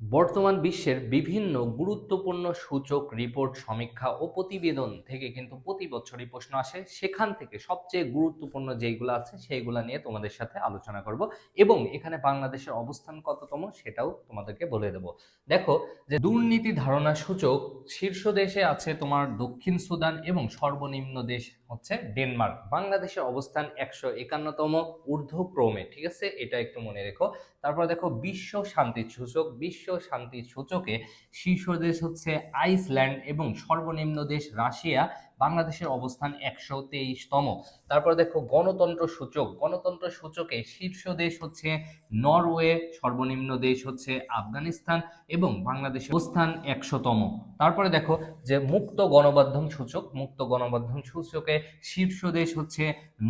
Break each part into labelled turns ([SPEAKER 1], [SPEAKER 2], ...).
[SPEAKER 1] বর্তমান বিশ্বের বিভিন্ন গুরুত্বপূর্ণ সূচক রিপোর্ট সমীক্ষা ও প্রতিবেদন থেকে কিন্তু প্রতি বছরই প্রশ্ন আসে। সেখান থেকে সবচেয়ে গুরুত্বপূর্ণ যেইগুলো আছে, সেইগুলো নিয়ে তোমাদের সাথে আলোচনা করব এবং এখানে বাংলাদেশের অবস্থান কততম সেটাও তোমাদেরকে বলে দেব। দেখো যে দুর্নীতি ধারণা সূচক শীর্ষ দেশে আছে তোমার দক্ষিণ সুদান এবং সর্বনিম্ন দেশ হচ্ছে ডেনমার্ক। বাংলাদেশের অবস্থান একশো একান্নতম ঊর্ধ্বক্রমে, ঠিক আছে? এটা একটু মনে রেখো। তারপর দেখো, বিশ্ব শান্তি সূচক। বিশ্ব শান্তি সূচকে শীর্ষ দেশ হচ্ছে আইসল্যান্ড এবং সর্বনিম্ন দেশ রাশিয়া। বাংলাদেশের অবস্থান একশো তেইশতম। তারপর দেখো, গণতন্ত্র সূচক। গণতন্ত্র সূচকে শীর্ষ দেশ হচ্ছে নরওয়ে, সর্বনিম্ন দেশ হচ্ছে আফগানিস্তান এবং বাংলাদেশের অবস্থান একশোতম। তারপরে দেখো যে মুক্ত গণমাধ্যম সূচক। মুক্ত গণমাধ্যম সূচকে শীর্ষ দেশ হচ্ছে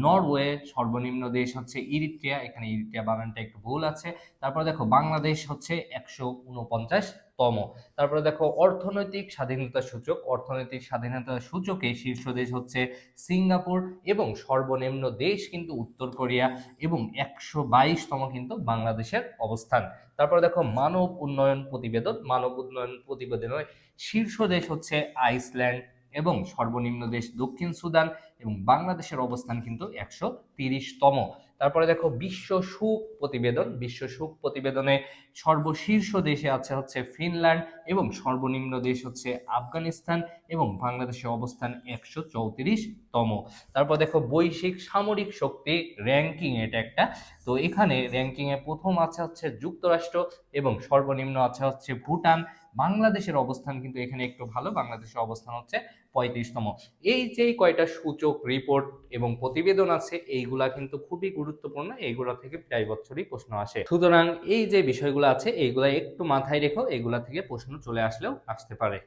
[SPEAKER 1] নরওয়ে, সর্বনিম্ন দেশ হচ্ছে ইরিট্রিয়া, এখানে ইরিট্রিয়া বানানটা একটু ভুল আছে। তারপরে দেখো, বাংলাদেশ হচ্ছে একশো উনপঞ্চাশ তম তারপরে দেখো, অর্থনৈতিক স্বাধীনতা সূচক, অর্থনৈতিক স্বাধীনতা সূচকে শীর্ষ দেশ হচ্ছে সিঙ্গাপুর এবং সর্বনিম্ন দেশ কিন্তু উত্তর কোরিয়া এবং একশো বাইশতম কিন্তু বাংলাদেশের অবস্থান। তারপরে দেখো, মানব উন্নয়ন প্রতিবেদন, মানব উন্নয়ন প্রতিবেদনের শীর্ষ দেশ হচ্ছে আইসল্যান্ড এবং সর্বনিম্ন দেশ দক্ষিণ সুদান এবং বাংলাদেশের অবস্থান কিন্তু একশো তিরিশতম। তারপরে দেখো বিশ্ব সুখ প্রতিবেদন। বিশ্ব সুখ প্রতিবেদনে সর্বশীর্ষ দেশে আছে হচ্ছে ফিনল্যান্ড এবং সর্বনিম্ন দেশ হচ্ছে আফগানিস্তান এবং বাংলাদেশের অবস্থান একশো চৌত্রিশতম। তারপর দেখো বৈশ্বিক সামরিক শক্তি র্যাঙ্কিং এটা একটা। তো এখানে র্যাঙ্কিংয়ে প্রথম আছে হচ্ছে যুক্তরাষ্ট্র এবং সর্বনিম্ন আছে হচ্ছে ভুটান। বাংলাদেশের অবস্থান কিন্তু এখানে একটু ভালো। বাংলাদেশের অবস্থান হচ্ছে পঁয়ত্রিশতম। এই যেই কয়টা সূচক রিপোর্ট এবং প্রতিবেদন আছে, এইগুলা কিন্তু খুবই গুরুত্বপূর্ণ। এইগুলা থেকে প্রায় বছরই প্রশ্ন আসে। সুতরাং এই যে বিষয়গুলো আছে, এইগুলা একটু মাথায় রেখো। এইগুলা থেকে প্রশ্ন চলে আসলেও আসতে পারে।